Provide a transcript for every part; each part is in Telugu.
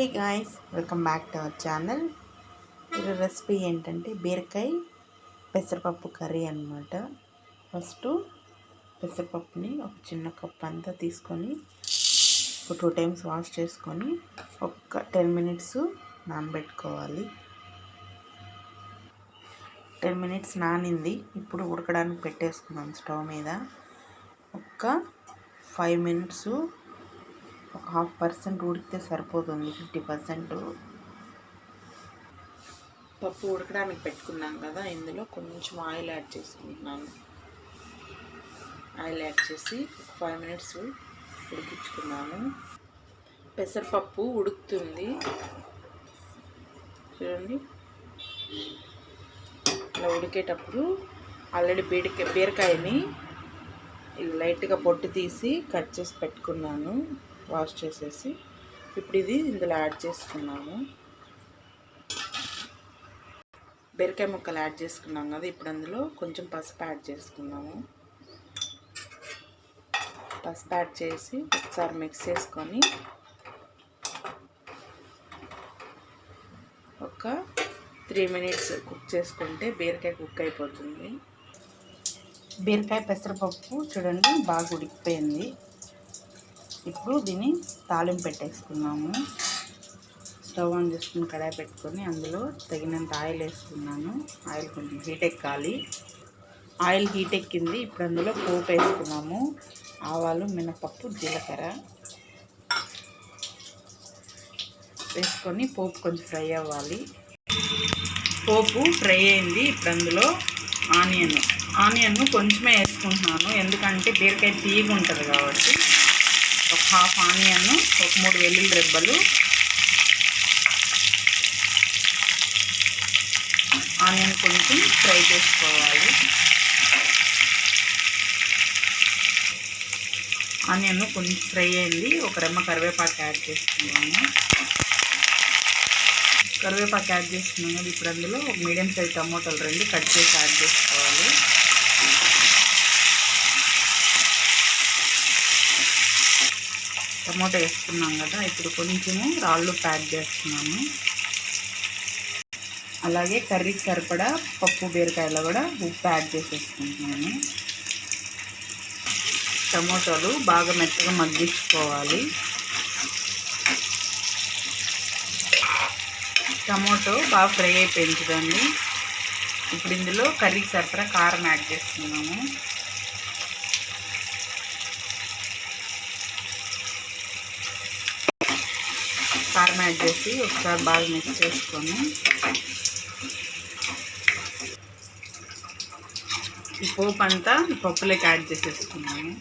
Hey guys welcome back to our channel ఈరోజు రెసిపీ ఏంటంటే బీరకాయ పెసరపప్పు కర్రీ అనమాట ఫస్ట్ పెసరపప్పుని ఒక చిన్న కప్ అంతా తీసుకొని ఒక టూ టైమ్స్ వాష్ చేసుకొని ఒక టెన్ మినిట్స్ నానబెట్టుకోవాలి. టెన్ మినిట్స్ నానింది. ఇప్పుడు ఉడకడానికి పెట్టేసుకున్నాం స్టవ్ మీద. ఒక్క ఫైవ్ మినిట్స్ ఒక హాఫ్ పర్సెంట్ ఉడికితే సరిపోతుంది ఫిఫ్టీ పర్సెంట్. పప్పు ఉడకడానికి పెట్టుకున్నాం కదా ఇందులో కొంచెం ఆయిల్ యాడ్ చేసుకుంటున్నాను. ఆయిల్ యాడ్ చేసి ఫైవ్ మినిట్స్ ఉడికించుకున్నాను. పెసరపప్పు ఉడుకుతుంది. చూడండి. ఇలా ఉడికేటప్పుడు ఆల్రెడీ బీరకాయ బీరకాయని లైట్గా పొట్టు తీసి కట్ చేసి పెట్టుకున్నాను వాష్ చేసేసి. ఇప్పుడు ఇది ఇందులో యాడ్ చేసుకున్నాము. బీరకాయ ముక్కలు యాడ్ చేసుకున్నాం కదా ఇప్పుడు అందులో కొంచెం పసుపు యాడ్ చేసుకున్నాము పసుపు యాడ్ చేసి ఒకసారి మిక్స్ చేసుకొని ఒక త్రీ మినిట్స్ కుక్ చేసుకుంటే బీరకాయ కుక్ అయిపోతుంది. బీరకాయ పెసరపప్పు చూడండి బాగా ఉడికిపోయింది. ఇప్పుడు దీన్ని తాలింపు పెట్టేసుకున్నాము. స్టవ్ ఆన్ చేసుకుని కడాయి పెట్టుకొని అందులో తగినంత ఆయిల్ వేసుకున్నాను. ఆయిల్ కొంచెం హీట్ ఎక్కాలి. ఆయిల్ హీట్ ఎక్కింది. ఇప్పుడు అందులో పోపు వేసుకున్నాము. ఆవాలు మినపప్పు జీలకర్ర వేసుకొని పోపు కొంచెం ఫ్రై అవ్వాలి. పోపు ఫ్రై అయింది. ఇప్పుడు అందులో ఆనియన్. ఆనియన్ కొంచెమే వేసుకుంటున్నాను. ఎందుకంటే బీరకాయ తీగ ఉంటుంది కాబట్టి ఒక హాఫ్ ఆనియన్ ఒక మూడు వెల్లుల్లి రెబ్బలు ఆనియన్ కొంచెం ఫ్రై చేసుకోవాలి. ఆనియన్ కొంచెం ఫ్రై అయింది. ఒక రెమ్మ కరివేపాకు యాడ్ చేసుకున్నాము కరివేపాకు యాడ్ చేసుకున్నాం కదా ఇప్పుడు అందులో ఒక మీడియం సైజ్ టమోటాలు రెండు కట్ చేసి యాడ్ చేసుకోవాలి. టమోటా వేసుకున్నాం కదా ఇప్పుడు కొంచెము రాళ్ళు ప్యాక్ చేస్తున్నాము. అలాగే కర్రీకి సరిపడా పప్పు బీరకాయలో కూడా ఉప్పు యాడ్ చేసేసుకుంటున్నాను టమోటాలు బాగా మెత్తగా మగ్గించుకోవాలి. టమోటో బాగా ఫ్రై అయిపోయింది చూడండి. ఇప్పుడు ఇందులో కర్రీకి సరిపడా కారం యాడ్ చేస్తున్నాము కారం యాడ్ చేసి ఒకసారి బాగా మిక్స్ చేసుకొని ఈ పోపు అంతా పప్పులోకి యాడ్ చేసేసుకున్నాము.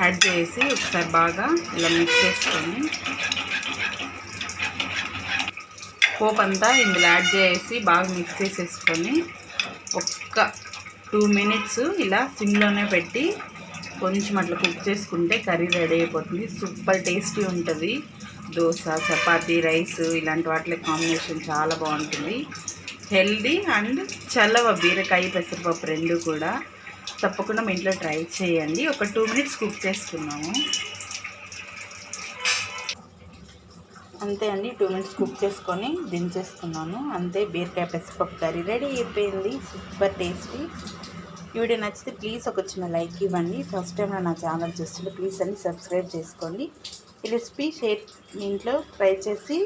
యాడ్ చేసి ఒకసారి బాగా ఇలా మిక్స్ చేసుకొని పోపు అంతా ఇందులో యాడ్ చేసి బాగా మిక్స్ చేసేసుకొని ఒక్క టూ మినిట్స్ ఇలా సిమ్లోనే పెట్టి కొంచెం అట్లా కుక్ చేసుకుంటే కర్రీ రెడీ అయిపోతుంది. సూపర్ టేస్టీ ఉంటుంది. దోశ చపాతీ రైస్ ఇలాంటి వాటి కాంబినేషన్ చాలా బాగుంటుంది. హెల్దీ అండ్ చల్లవ బీరకాయ పెసరపప్పు రెండు కూడా తప్పకుండా మీ ఇంట్లో ట్రై చేయండి. ఒక టూ మినిట్స్ కుక్ చేసుకున్నాము అంతే అండి టూ మినిట్స్ కుక్ చేసుకొని దించేసుకున్నాను. అంతే బీరకాయ పెసరపప్పు కర్రీ రెడీ అయిపోయింది. Super tasty. వీడియో నచ్చితే ప్లీజ్ ఒక చిన్న లైక్ ఇవ్వండి. ఫస్ట్ టైం నా ఛానల్ చూస్తుంటే ప్లీజ్ అండి సబ్స్క్రైబ్ చేసుకోండి. ఈ రెసిపీ షేర్ మీ ఇంట్లో ట్రై చేసి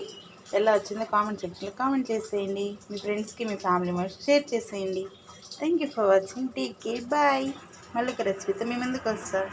ఎలా వచ్చిందో కామెంట్ సెక్షన్లో కామెంట్ చేసేయండి. మీ ఫ్రెండ్స్కి మీ ఫ్యామిలీ మెంబర్స్ షేర్ చేసేయండి. Thank you for watching take care bye మళ్ళీ ఒక రెసిపీతో మీ ముందుకు వస్తాను